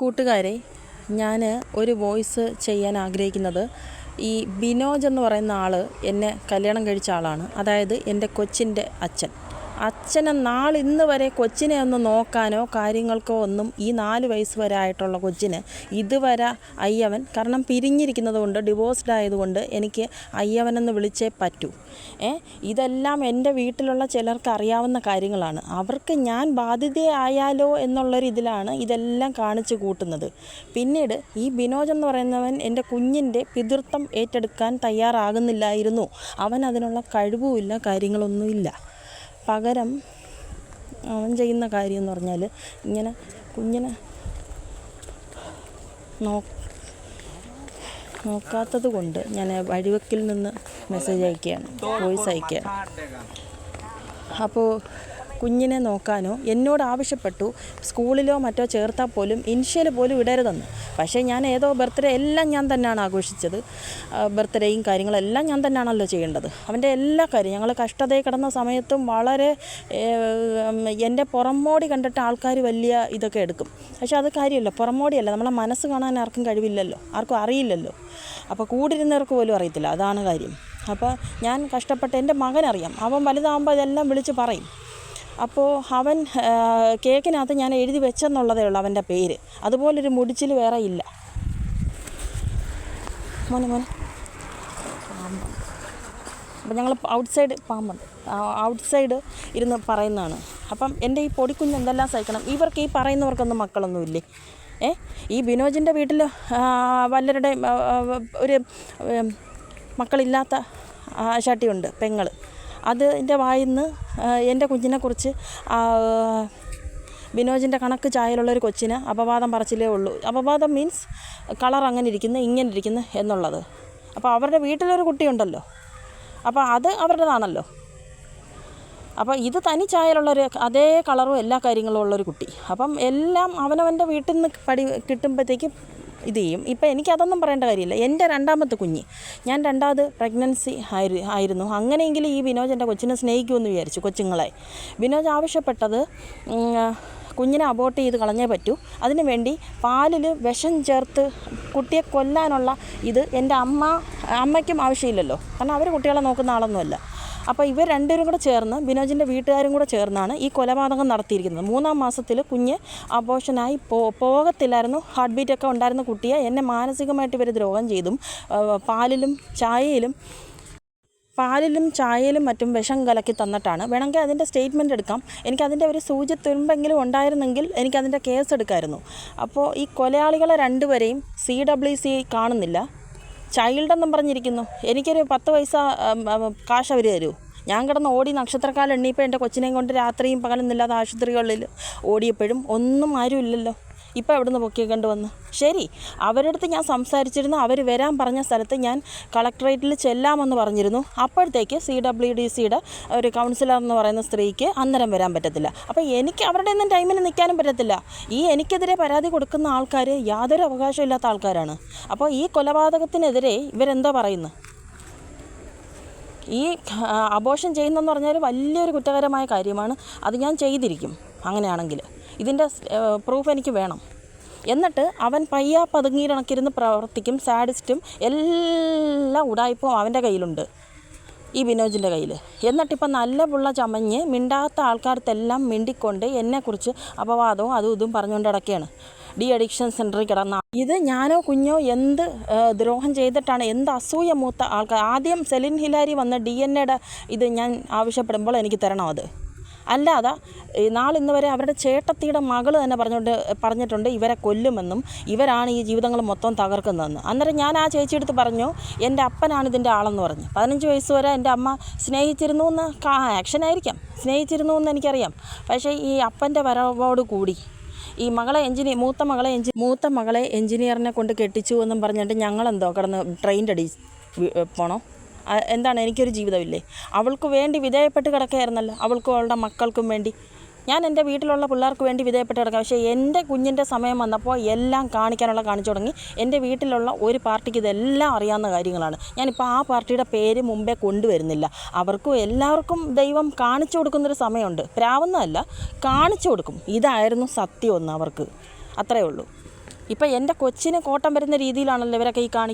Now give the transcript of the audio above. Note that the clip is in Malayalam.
കൂട്ടുകാരെ ഞാൻ ഒരു വോയിസ് ചെയ്യാൻ ആഗ്രഹിക്കുന്നത്. ഈ ബിനോജ് എന്ന് പറയുന്ന ആൾ എന്നെ കല്യാണം കഴിച്ച ആളാണ്. അതായത് എന്റെ കൊച്ചിന്റെ അച്ഛൻ. അച്ഛനെ നാളിന്ന് വരെ കൊച്ചിനെ ഒന്ന് നോക്കാനോ കാര്യങ്ങൾക്കോ ഒന്നും ഈ നാല് വയസ്സ് വരെ ആയിട്ടുള്ള കൊച്ചിന് ഇതുവരെ അയ്യവൻ കാരണം പിരിഞ്ഞിരിക്കുന്നത് കൊണ്ട് ഡിവോഴ്സ്ഡ് ആയതുകൊണ്ട് എനിക്ക് അയ്യവനെന്ന് വിളിച്ചേ പറ്റൂ. ഏ ഇതെല്ലാം എന്റെ വീട്ടിലുള്ള ചിലർക്ക് അറിയാവുന്ന കാര്യങ്ങളാണ്. അവർക്ക് ഞാൻ ബാധ്യതയായാലോ എന്നുള്ളൊരിതിലാണ് ഇതെല്ലാം കാണിച്ചു കൂട്ടുന്നത്. പിന്നീട് ഈ ബിനോജ് എന്ന് പറയുന്നവൻ എന്റെ കുഞ്ഞിന്റെ പിതൃത്വം ഏറ്റെടുക്കാൻ തയ്യാറാകുന്നില്ലായിരുന്നു. അവൻ അതിനുള്ള കഴിവുമില്ല കാര്യങ്ങളൊന്നുമില്ല. പകരം അവൻ ചെയ്യുന്ന കാര്യം എന്ന് പറഞ്ഞാൽ ഇങ്ങനെ കുഞ്ഞിനെ നോ നോക്കാത്തത് കൊണ്ട് ഞാൻ വഴിവെക്കിൽ നിന്ന് മെസ്സേജ് അയക്കുകയാണ് വോയിസ് അയക്കുകയാണ്. അപ്പോൾ കുഞ്ഞിനെ നോക്കാനോ എന്നോട് ആവശ്യപ്പെട്ടു. സ്കൂളിലോ മറ്റോ ചേർത്താൽ പോലും ഇനിഷ്യൽ പോലും ഇടരുതെന്ന്. പക്ഷേ ഞാൻ ഏതോ ബർത്ത്ഡേ എല്ലാം ഞാൻ തന്നെയാണ് ആഘോഷിച്ചത്. ബർത്ത്ഡേയും കാര്യങ്ങളെല്ലാം ഞാൻ തന്നെയാണല്ലോ ചെയ്യേണ്ടത്. അവന്റെ എല്ലാ കാര്യം ഞങ്ങൾ കഷ്ടതയിൽ കിടന്ന സമയത്തും വളരെ എന്റെ പുറമോടി കണ്ടിട്ട് ആൾക്കാർ വലിയ ഇതൊക്കെ എടുക്കും. പക്ഷേ അത് കാര്യമല്ല പുറമോടിയല്ല. നമ്മളെ മനസ്സ് കാണാൻ ആർക്കും കഴിവില്ലല്ലോ ആർക്കും അറിയില്ലല്ലോ. അപ്പോൾ കൂടിരുന്നവർക്ക് പോലും അറിയത്തില്ല. അതാണ് കാര്യം. അപ്പോൾ ഞാൻ കഷ്ടപ്പെട്ട് എന്റെ മകനറിയാം. അവൻ വലുതാകുമ്പോൾ ഇതെല്ലാം വിളിച്ച് പറയും. അപ്പോൾ അവൻ കേക്കിനകത്ത് ഞാൻ എഴുതി വെച്ചെന്നുള്ളതേ ഉള്ളൂ അവന്റെ പേര്. അതുപോലൊരു മുടിച്ചിൽ വേറെ ഇല്ല. മോനെ മോനെ. അപ്പം ഞങ്ങൾ ഔട്ട് സൈഡ് പാമ്പുണ്ട് ഔട്ട് സൈഡ് ഇരുന്ന് പറയുന്നതാണ്. അപ്പം എന്റെ ഈ പൊടിക്കുഞ്ഞ് എന്തെല്ലാം സഹിക്കണം? ഇവർക്ക് ഈ പറയുന്നവർക്കൊന്നും മക്കളൊന്നുമില്ലേ? ഏ? ഈ ബിനോജിന്റെ വീട്ടിൽ വല്ലരുടെ ഒരു മക്കളില്ലാത്ത ആശാട്ടിയുണ്ട് പെങ്ങൾ അതിന്റെ വായിൽ നിന്ന് എന്റെ കുഞ്ഞിനെക്കുറിച്ച് ബിനോജിന്റെ കണക്ക് ചായയിലുള്ള ഒരു കൊച്ചിന് അപവാദം പറച്ചിലേ ഉള്ളൂ. അപവാദം മീൻസ് കളർ അങ്ങനെ ഇരിക്കുന്നു ഇങ്ങനെ ഇരിക്കുന്നു എന്നുള്ളത്. അപ്പോൾ അവരുടെ വീട്ടിലൊരു കുട്ടിയുണ്ടല്ലോ. അപ്പോൾ അത് അവരുടേതാണല്ലോ. അപ്പോൾ ഇത് തനി ചായലുള്ളൊരു അതേ കളറും എല്ലാ കാര്യങ്ങളും ഉള്ളൊരു കുട്ടി. അപ്പം എല്ലാം അവനവന്റെ വീട്ടിൽ നിന്ന് പടി കിട്ടുമ്പോഴത്തേക്കും ഇത് ചെയ്യും. ഇപ്പം എനിക്കതൊന്നും പറയേണ്ട കാര്യമില്ല. എന്റെ രണ്ടാമത്തെ കുഞ്ഞ്. ഞാൻ രണ്ടാമത് പ്രഗ്നൻസി ആയിരു ആയിരുന്നു. അങ്ങനെയെങ്കിലും ഈ വിനോജ് എന്റെ കൊച്ചിനെ സ്നേഹിക്കുമെന്ന് വിചാരിച്ചു കൊച്ചുങ്ങളെ. വിനോജ് ആവശ്യപ്പെട്ടത് കുഞ്ഞിനെ അബോർട്ട് ചെയ്ത് കളഞ്ഞേ പറ്റൂ. അതിനു വേണ്ടി പാലിൽ വിഷം ചേർത്ത് കുട്ടിയെ കൊല്ലാനുള്ള ഇത് എന്റെ അമ്മ അമ്മയ്ക്കും ആവശ്യമില്ലല്ലോ. കാരണം അവർ കുട്ടികളെ നോക്കുന്ന ആളൊന്നുമല്ല. അപ്പോൾ ഇവർ രണ്ടുപേരും കൂടെ ചേർന്ന് ബിനോജിന്റെ വീട്ടുകാരും കൂടെ ചേർന്നാണ് ഈ കൊലപാതകം നടത്തിയിരിക്കുന്നത്. മൂന്നാം മാസത്തിൽ കുഞ്ഞ് അബോഷനായി പോ പോകത്തില്ലായിരുന്നു. ഹാർട്ട് ബീറ്റൊക്കെ ഉണ്ടായിരുന്ന കുട്ടിയെ എന്നെ മാനസികമായിട്ട് ഇവർ ദ്രോഹം ചെയ്തും പാലിലും ചായയിലും പാലിലും ചായയിലും മറ്റും വിഷം കലക്കി തന്നിട്ടാണ്. വേണമെങ്കിൽ അതിന്റെ സ്റ്റേറ്റ്മെന്റ് എടുക്കാം. എനിക്കതിന്റെ ഒരു സൂചി തുരുമ്പെങ്കിലും ഉണ്ടായിരുന്നെങ്കിൽ എനിക്കതിന്റെ കേസ് എടുക്കായിരുന്നു. അപ്പോൾ ഈ കൊലയാളികളെ രണ്ടുപേരെയും സി ഡബ്ല്യു സി കാണുന്നില്ല. ചൈൽഡ് എന്നും പറഞ്ഞിരിക്കുന്നു. എനിക്കൊരു പത്ത് പൈസ കാശ് അവർ തരൂ. ഞാൻ കിടന്ന് ഓടി നക്ഷത്രക്കാലം എണ്ണിയപ്പോൾ എന്റെ കൊച്ചിനെയും കൊണ്ട് രാത്രിയും പകലൊന്നുമില്ലാതെ ആശുപത്രികളിൽ ഓടിയപ്പോഴും ഒന്നും ആരും ഇല്ലല്ലോ ഇപ്പോൾ എവിടുന്ന് പൊക്കി കൊണ്ടുവന്ന് ശരി അവരുടെ അടുത്ത് ഞാൻ സംസാരിച്ചിരുന്നു അവർ വരാൻ പറഞ്ഞ സ്ഥലത്ത് ഞാൻ കളക്ടറേറ്റിൽ ചെല്ലാമെന്ന് പറഞ്ഞിരുന്നു. അപ്പോഴത്തേക്ക് സി ഡബ്ല്യു ഡി സിയുടെ ഒരു കൗൺസിലർ എന്ന് പറയുന്ന സ്ത്രീക്ക് അന്നേരം വരാൻ പറ്റത്തില്ല. അപ്പോൾ എനിക്ക് അവരുടെ ഒന്നും ടൈമിന് നിൽക്കാനും പറ്റത്തില്ല. ഈ എനിക്കെതിരെ പരാതി കൊടുക്കുന്ന ആൾക്കാർ യാതൊരു അവകാശവും ഇല്ലാത്ത ആൾക്കാരാണ്. അപ്പോൾ ഈ കൊലപാതകത്തിനെതിരെ ഇവരെന്തോ പറയുന്നു? ഈ അബോഷൻ ചെയ്യുന്നതെന്ന് പറഞ്ഞാൽ വലിയൊരു കുറ്റകരമായ കാര്യമാണ്. അത് ഞാൻ ചെയ്തിരിക്കും അങ്ങനെയാണെങ്കിൽ. ഇതിന്റെ പ്രൂഫ് എനിക്ക് വേണം. എന്നിട്ട് അവൻ പയ്യ പതുങ്ങിയിടണക്കിരുന്ന് പ്രവർത്തിക്കും സാഡിസ്റ്റും എല്ലാ ഉടായ്പും അവന്റെ കയ്യിലുണ്ട് ഈ ബിനോജിന്റെ കയ്യിൽ എന്നിട്ടിപ്പം നല്ല പുള്ള ചമഞ്ഞ് മിണ്ടാത്ത ആൾക്കാർക്കെല്ലാം മിണ്ടിക്കൊണ്ട് എന്നെക്കുറിച്ച് അപവാദവും അതും ഇതും പറഞ്ഞുകൊണ്ട് കിടക്കുകയാണ് ഡി അഡിക്ഷൻ സെന്ററിൽ കിടന്ന ഇത് ഞാനോ കുഞ്ഞോ എന്ത് ദ്രോഹം ചെയ്തിട്ടാണ് എന്ത് അസൂയ മൂത്ത ആൾക്കാർ ആദ്യം സെലിൻ ഹിലാരി വന്ന ഡി എൻ എയുടെ ഇത് ഞാൻ ആവശ്യപ്പെടുമ്പോൾ എനിക്ക് തരണം അത്. അല്ലാതെ നാളിന്ന് വരെ അവരുടെ ചേട്ടത്തിയുടെ മകൾ തന്നെ പറഞ്ഞുകൊണ്ട് പറഞ്ഞിട്ടുണ്ട് ഇവരെ കൊല്ലുമെന്നും ഇവരാണ് ഈ ജീവിതങ്ങൾ മൊത്തം തകർക്കുന്നതെന്ന്. അന്നേരം ഞാൻ ആ ചേച്ചിയെടുത്ത് പറഞ്ഞു എന്റെ അപ്പനാണ് ഇതിന്റെ ആളെന്ന് പറഞ്ഞു. പതിനഞ്ച് വയസ്സ് വരെ എന്റെ അമ്മ സ്നേഹിച്ചിരുന്നു എന്ന് ആക്ഷൻ ആയിരിക്കാം. സ്നേഹിച്ചിരുന്നു എന്ന് എനിക്കറിയാം. പക്ഷേ ഈ അപ്പന്റെ വരവോട് കൂടി ഈ മകളെ എഞ്ചിനീയർ മൂത്ത മകളെ എഞ്ചി മൂത്ത മകളെ എഞ്ചിനീയറിനെ കൊണ്ട് കെട്ടിച്ചു എന്നും പറഞ്ഞിട്ട് ഞങ്ങളെന്തോ കിടന്ന് ട്രെയിന്റെ അടി പോണോ? എന്താണ് എനിക്കൊരു ജീവിതമില്ലേ? അവൾക്ക് വേണ്ടി വിധേയപ്പെട്ട് കിടക്കുകയായിരുന്നല്ലോ. അവൾക്കും അവളുടെ മക്കൾക്കും വേണ്ടി. ഞാൻ എന്റെ വീട്ടിലുള്ള പിള്ളേർക്ക് വേണ്ടി വിധേയപ്പെട്ട് കിടക്കാം. പക്ഷേ എന്റെ കുഞ്ഞിന്റെ സമയം വന്നപ്പോൾ എല്ലാം കാണിക്കാനുള്ള കാണിച്ചു തുടങ്ങി. എന്റെ വീട്ടിലുള്ള ഒരു പാർട്ടിക്ക് ഇതെല്ലാം അറിയാവുന്ന കാര്യങ്ങളാണ്. ഞാനിപ്പോൾ ആ പാർട്ടിയുടെ പേര് മുമ്പേ കൊണ്ടുവരുന്നില്ല. അവർക്കും എല്ലാവർക്കും ദൈവം കാണിച്ചു കൊടുക്കുന്നൊരു സമയമുണ്ട്. പ്രാവുന്നതല്ല കാണിച്ചു കൊടുക്കും. ഇതായിരുന്നു സത്യം ഒന്ന് അവർക്ക്. അത്രയേ ഉള്ളൂ. ഇപ്പം എന്റെ കൊച്ചിന് കോട്ടം വരുന്ന രീതിയിലാണല്ലോ ഇവരൊക്കെ ഈ കാണി